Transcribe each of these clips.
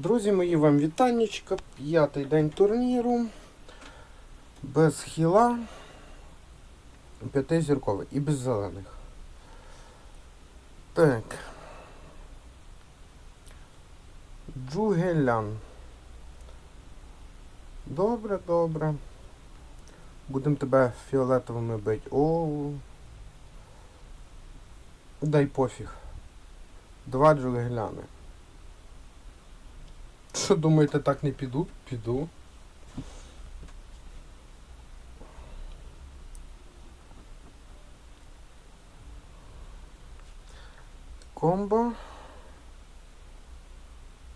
Друзі мої, вам вітаннячка. П'ятий день турніру. Без хіла. П'ятизірковий і без зелених. Так. Джугелян. Добре, добре. Будемо тебе фіолетовими бить. О. Дай пофіг. Два джугеляни. Що думаєте, так не піду? Піду. Комбо.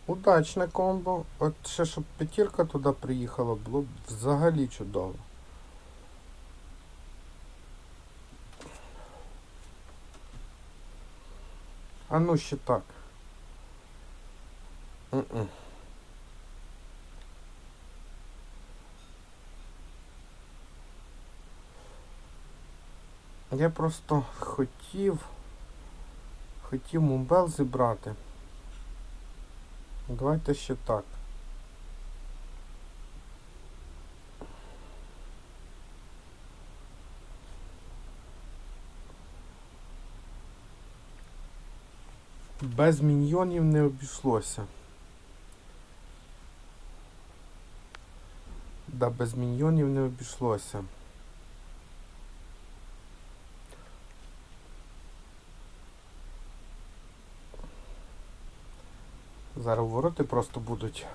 Удачне комбо. От ще щоб п'ятірка туди приїхала, було б взагалі чудово. А ну ще так. М-м. Я просто хотів хотів мумбел зібрати. Давайте ще так. Без міньйонів не обійшлося. Да, без міньйонів не обійшлося. Зараз вороти просто будуть.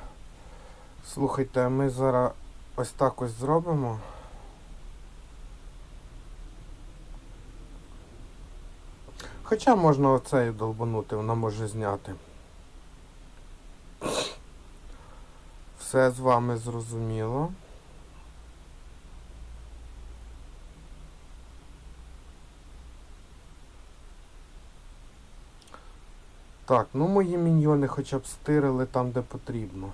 Слухайте, ми зараз ось так ось зробимо. Хоча можна оцею долбанути, вона може зняти. Все з вами зрозуміло. Так, ну мої міньйони хоча б стирили там, де потрібно.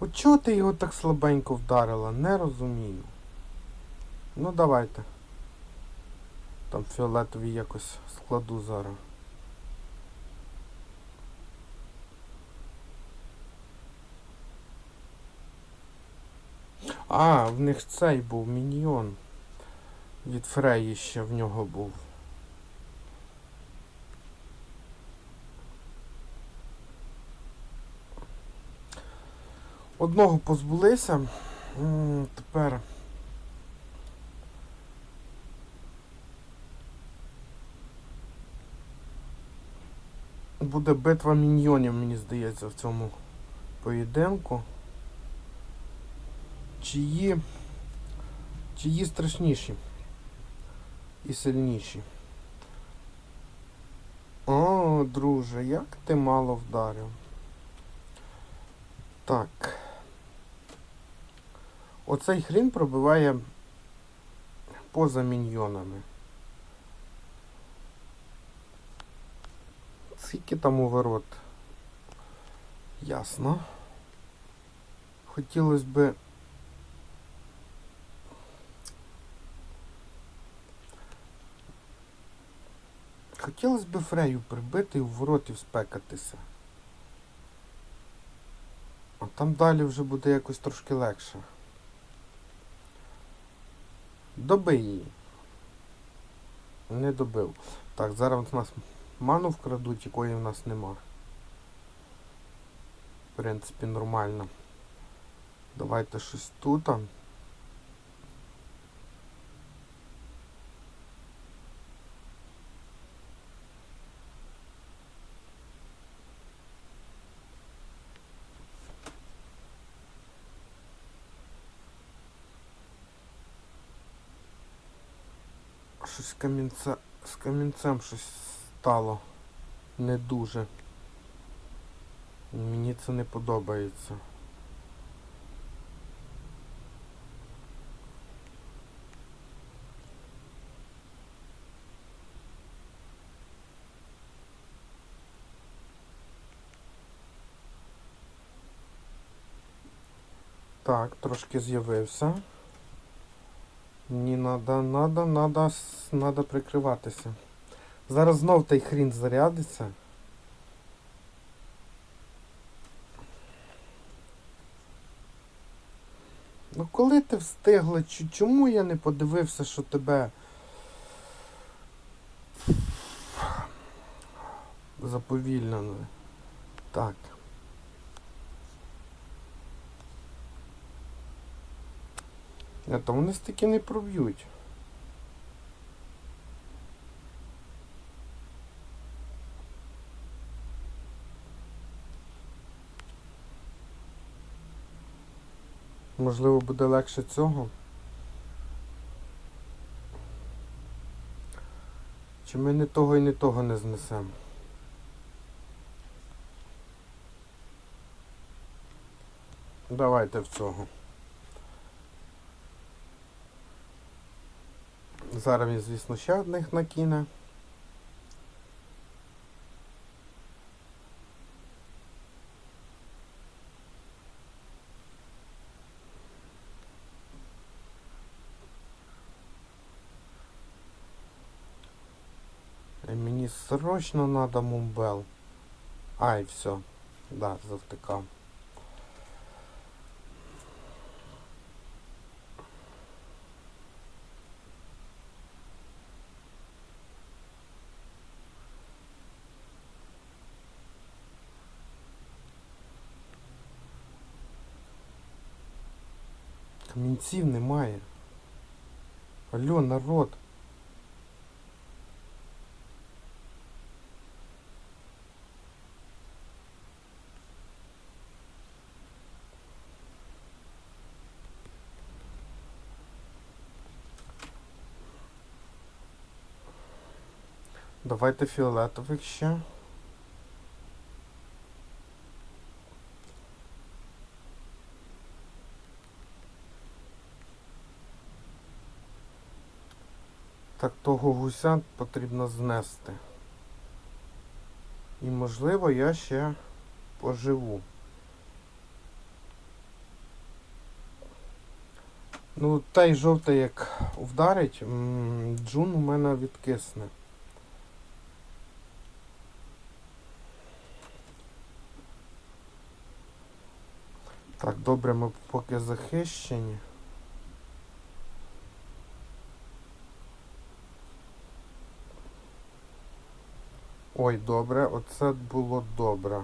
От чого ти його так слабенько вдарила? Не розумію. Ну давайте. Там фіолетові якось складу зараз. А, в них цей був міньйон. Від Фреї ще в нього був. Одного позбулися. Тепер. Буде битва міньйонів, мені здається, в цьому поєдинку. Чиї. Чиї страшніші і сильніші. О, друже, як ти мало вдарив. Так. Оцей хрін пробиває поза міньйонами. Скільки там у ворот? Ясно. Хотілося би Хотілося б Фрею прибити і в вороті спекатися. А там далі вже буде якось трошки легше. Добий її. Не добив. Так, зараз у нас ману вкрадуть, якої в нас нема. В принципі, нормально. Давайте щось тут. Щось з камінця, з камінцем щось стало не дуже. Мені це не подобається. Так, трошки з'явився. Мені надо, надо, надо, надо прикриватися. Зараз знов той хрін зарядиться. Ну коли ти встигла? Чому я не подивився, що тебе заповільнили? Так. Ні, то вони стільки не проб'ють. Можливо, буде легше цього. Чи ми не того і не того не знесемо? Давайте в цього. Зараз він, звісно, ще одних накине. Мені срочно надо мумбел. Ай, все. Да, завтикав. Камінців немає. Алло, народ. Давайте фіолетових ще. Так того гуся потрібно знести. І можливо я ще поживу. Ну, той жовтий як вдарить, джун у мене відкисне. Так, добре, ми поки захищені. Ой, добре, оце було добре.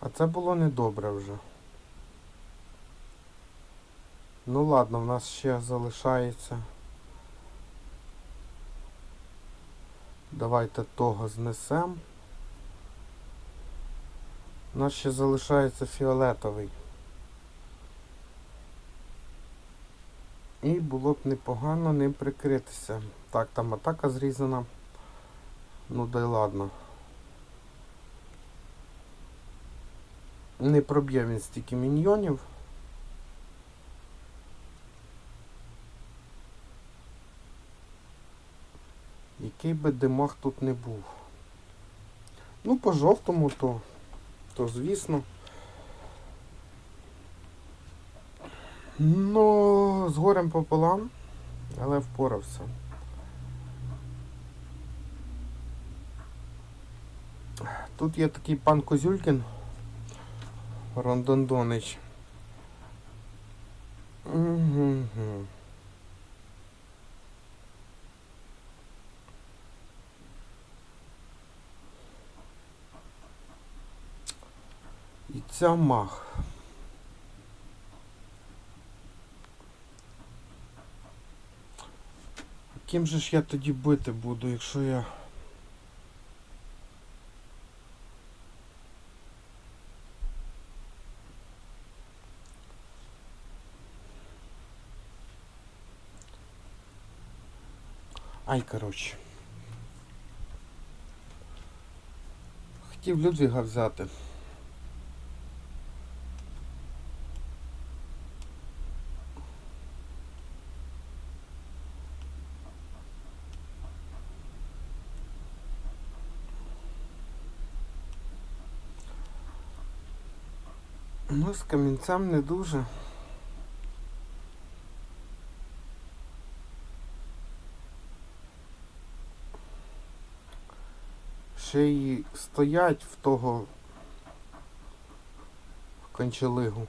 А це було недобре вже. Ну ладно, в нас ще залишається. Давайте того знесем. У нас ще залишається фіолетовий. І було б непогано ним прикритися. Так, там атака зрізана. Ну да й ладно. Не проб'є він стільки міньйонів. Який би димах тут не був. Ну, по жовтому, то, то звісно. Ну, з горем пополам, але впорався. Тут є такий пан Козюлькін, Рондондонич. Угу. І ця мах. Ким же ж я тоді бити буду, якщо я... Ай, коротше. Хотів Людвіга взяти. Ну, з камінцем не дуже. Ще й стоять в того кончелигу.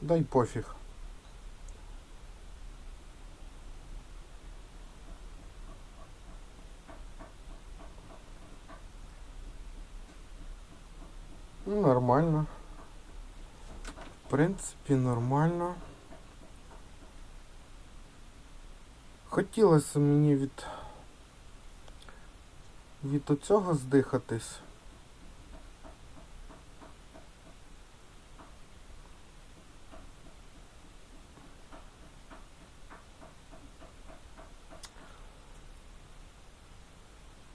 Дай пофіг. Нормально. В принципі, нормально. Хотілося мені від від оцього здихатись.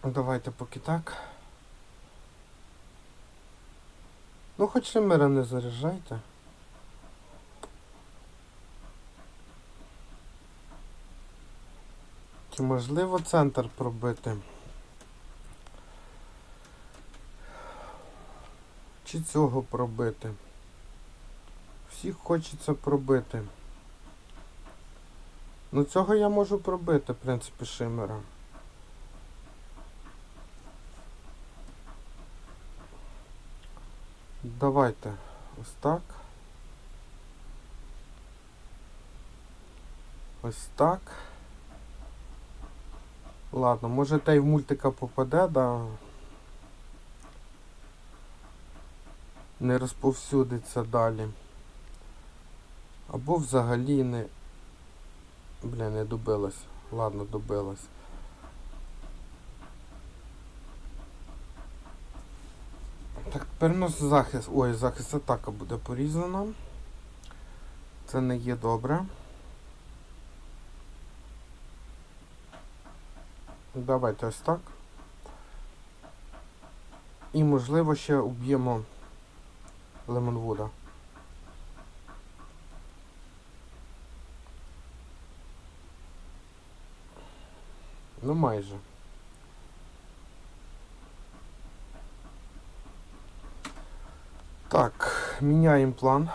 Давайте поки так. Ну хоч шимера не заряджайте. Чи можливо центр пробити? Чи цього пробити? Всіх хочеться пробити. Ну цього я можу пробити, в принципі, шимера. Давайте ось так. Ось так. Ладно, може та й в мультика попаде, да. Не розповсюдиться далі. Або взагалі не... Бля, не добилась. Ладно, добилась. Нас захист. Ой, захист атака буде порізана. Це не є добре. Давайте ось так. І можливо ще уб'ємо Лемонвуда. Ну майже. Так, міняємо план.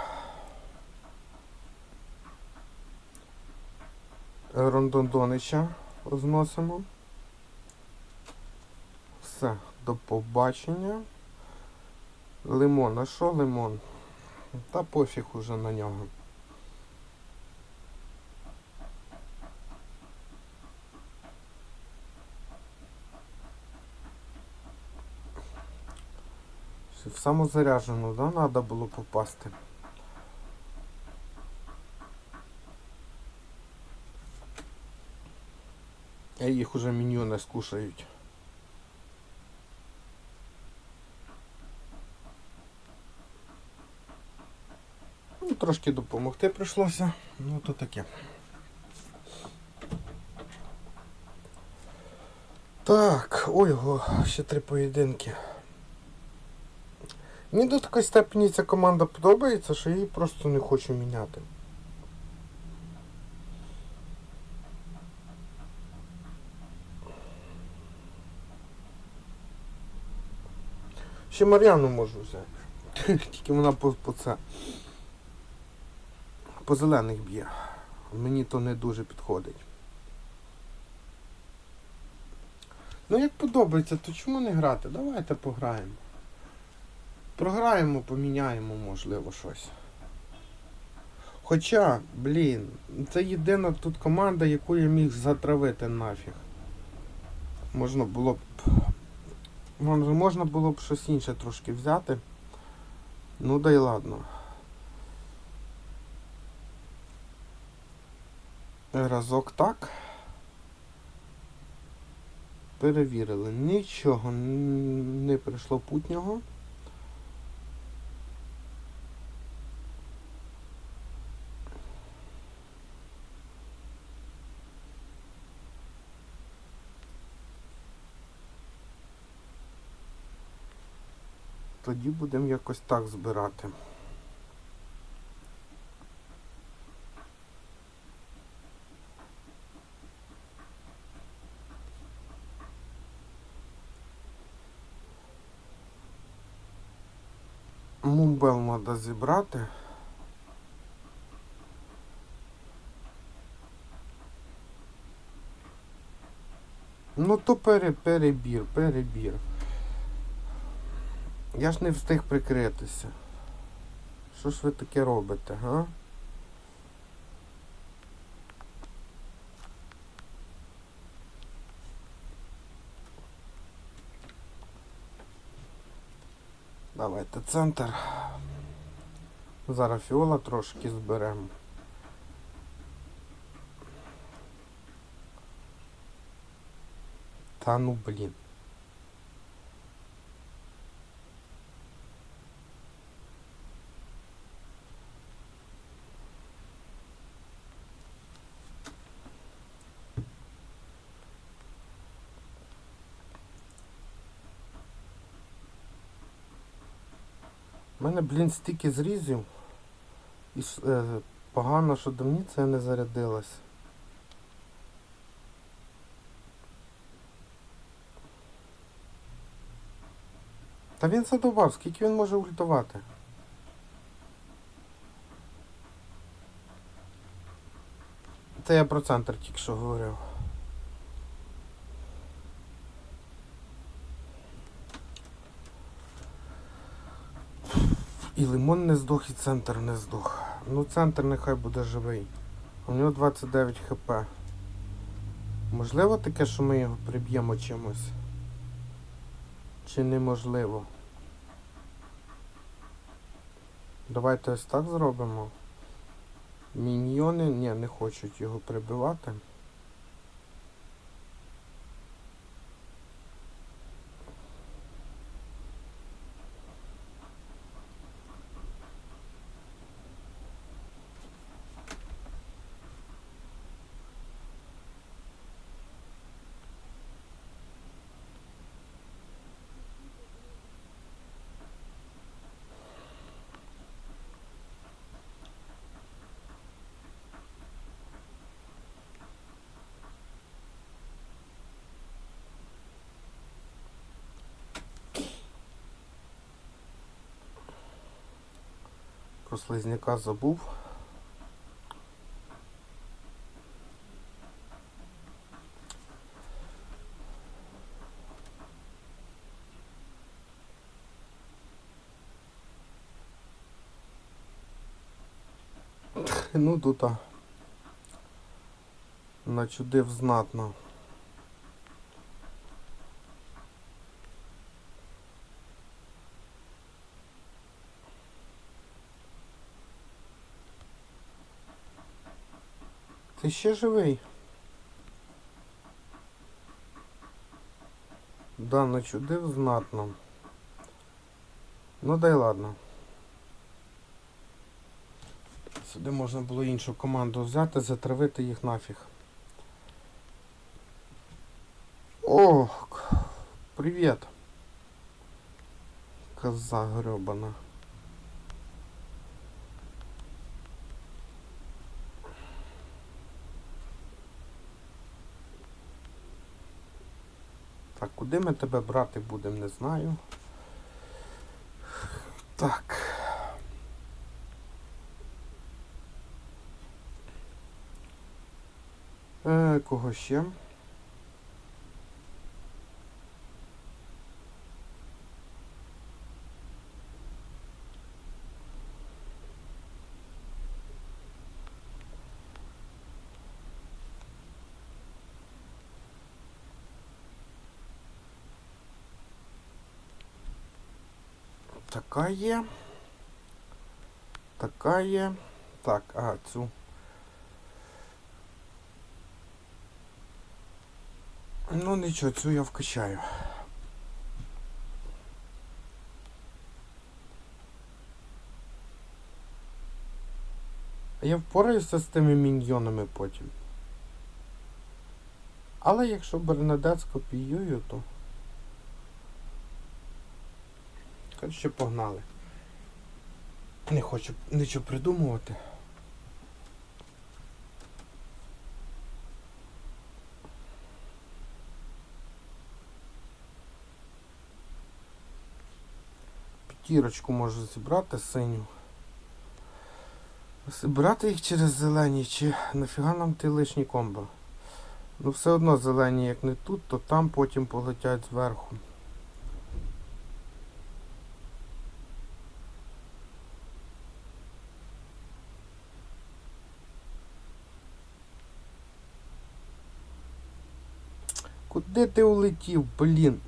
Рондондонича зносимо. Все, до побачення. Лимон, а що лимон? Та пофіг уже на нього. В самозаряджену, да, треба було попасти. А їх уже міньйони скушають. Ну, трошки допомогти прийшлося, ну то таке. Так, ой, ще три поєдинки. Мені до такої степені ця команда подобається, що я її просто не хочу міняти. Ще Мар'яну можу взяти. Тільки вона по, по це. По зелених б'є. Мені то не дуже підходить. Ну як подобається, то чому не грати? Давайте пограємо. Програємо, поміняємо, можливо, щось. Хоча, блін, це єдина тут команда, яку я міг затравити нафіг. Можна було б. Можна було б щось інше трошки взяти. Ну да й ладно. Разок так. Перевірили. Нічого не прийшло путнього. тоді будемо якось так збирати. Мумбел треба зібрати. Ну то пере, перебір, перебір. Я ж не встиг прикритися. Що ж ви таке робите, га? Давайте центр. Зараз фіола трошки зберемо. Та ну блін. Мене, блін, стільки зрізів. І е, погано, що до мені це не зарядилось. Та він задовбав, скільки він може ультувати? Це я про центр тільки що говорив. І лимон не здох, і центр не здох. Ну центр нехай буде живий. У нього 29 хп. Можливо таке, що ми його приб'ємо чимось? Чи неможливо? Давайте ось так зробимо. Міньйони, ні, не хочуть його прибивати. Про слизняка забув. Ну тут начудив знатно. Ти ще живий? Да, начудив знатно. Ну дай ладно. Сюди можна було іншу команду взяти, затравити їх нафіг. Ох, привіт. Коза гребана. Так, куди ми тебе брати будемо, не знаю. Так. Е, кого ще? Така є. Така є. Так, ага, цю. Ну нічого, цю я вкачаю. Я впораюся з тими міньйонами потім. Але якщо Бернадет скопіюю, то... Коротше, погнали. Не хочу нічого придумувати. четвірочку можу зібрати синю. Зібрати їх через зелені, чи нафіга нам ті лишні комбо? Ну все одно зелені, як не тут, то там потім полетять зверху. Куди ти улетів, блін?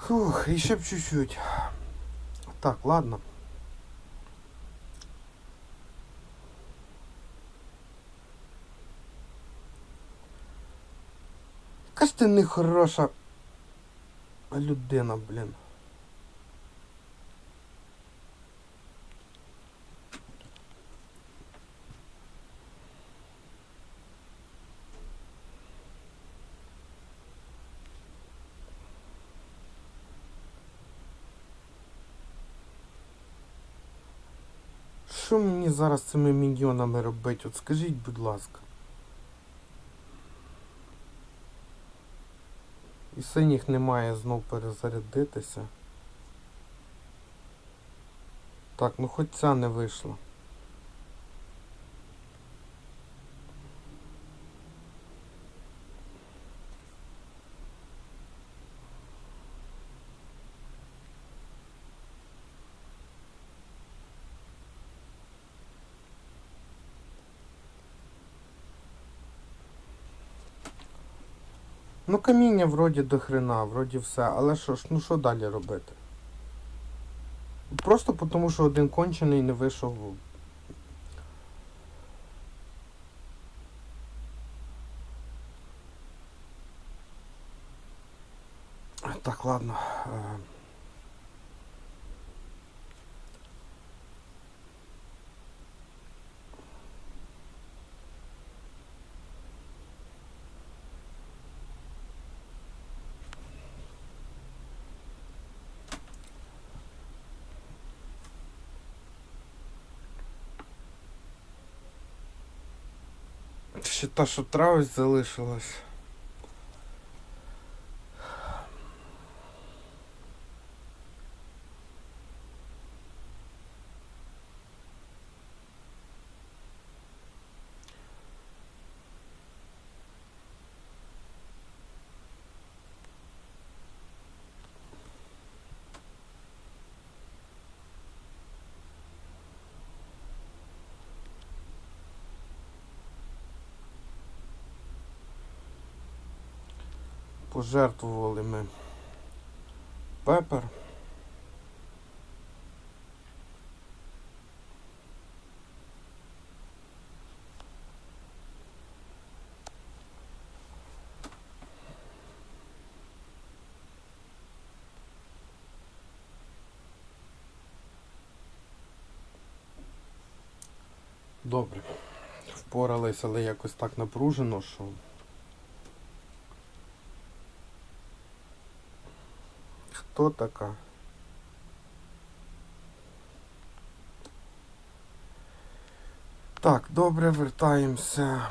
Фух, і ще б чуть-чуть. Так, ладно. Яка ж ти нехороша людина, блін. Що мені зараз цими міньйонами робити? От скажіть, будь ласка. І синіх немає знов перезарядитися. Так, ну хоч ця не вийшла. Ну каміння вроді до хрена, вроді все, але що ж, ну що далі робити? Просто тому, що один кончений не вийшов. Так, ладно. е, Ще та, що травись залишилась. Пожертвували ми пепер. Добре. Впорались, але якось так напружено, що. Хто така? Так, добре, вертаємося.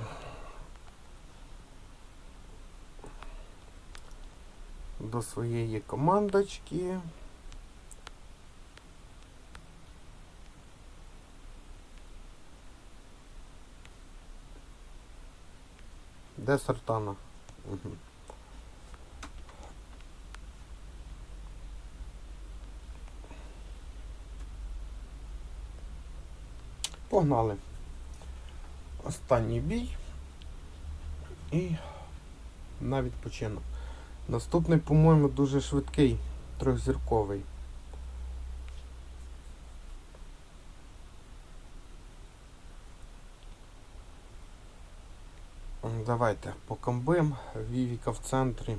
До своєї командочки. Де сортана? Угу. Погнали. Останній бій. І на відпочинок. Наступний, по-моєму, дуже швидкий, трьохзірковий. Давайте покомбим. Вівіка в центрі.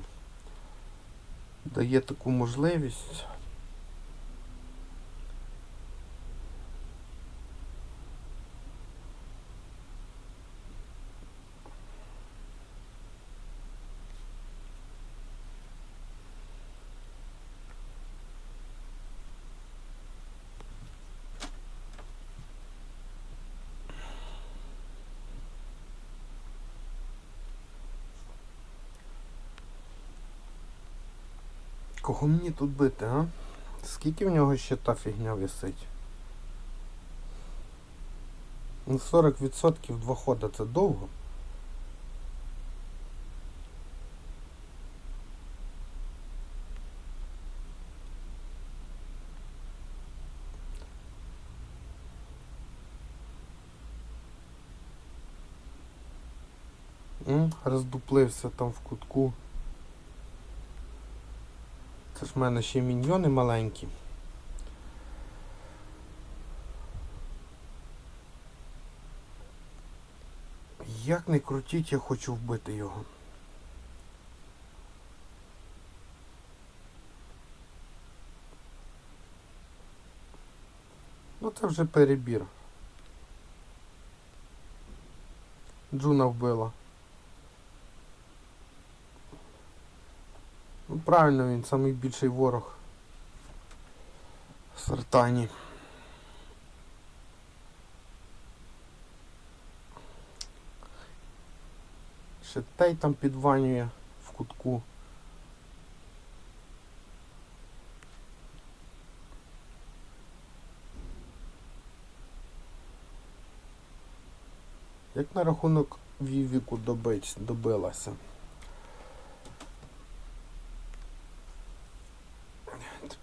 Дає таку можливість. Кого мені тут бити, а? Скільки в нього ще та фігня висить? Ну 40% два хода це довго. Роздуплився там в кутку. Це ж в мене ще міньйони маленькі. Як не крутіть, я хочу вбити його. Ну це вже перебір. Джуна вбила. Ну правильно він самий більший ворог. Сартані. Ще той там підванює в кутку. Як на рахунок Вівіку добилася?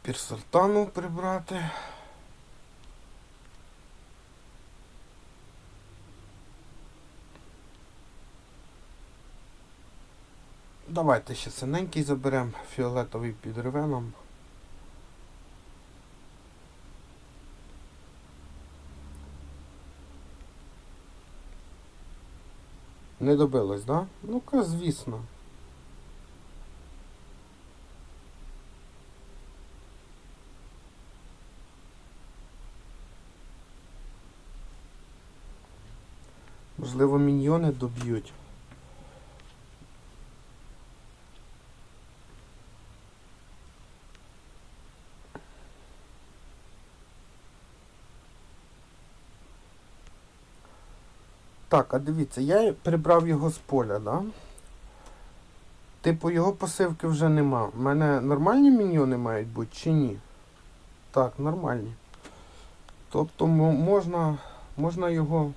Тепер прибрати. Давайте ще синенький заберемо, фіолетовий під ревеном. Не добилось, да? Ну-ка, звісно. Можливо, міньйони доб'ють. Так, а дивіться, я прибрав його з поля, да? Типу його посивки вже нема. У мене нормальні міньйони мають бути чи ні? Так, нормальні. Тобто можна, можна його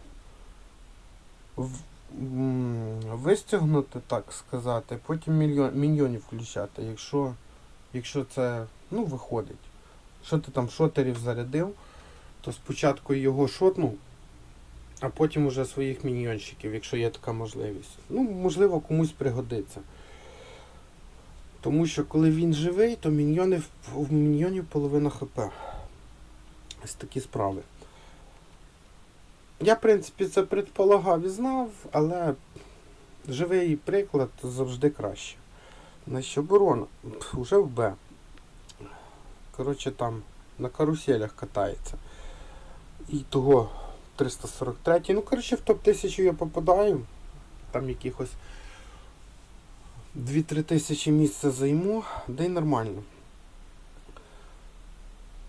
вистягнути, так сказати, потім мільйон, міньйонів включати, якщо, якщо це ну, виходить. Що ти там шотерів зарядив, то спочатку його шотнув, а потім уже своїх міньйонщиків, якщо є така можливість. Ну, можливо, комусь пригодиться. Тому що коли він живий, то міньйони, в- в міньйонів половина хп. Ось такі справи. Я, в принципі, це предполагав і знав, але живий приклад завжди краще. Значить, оборона. Уже в Б. Коротше, там на каруселях катається. І того 343. Ну, коротше, в топ-1000 я попадаю. Там якихось 2-3 тисячі місця займу, де й нормально.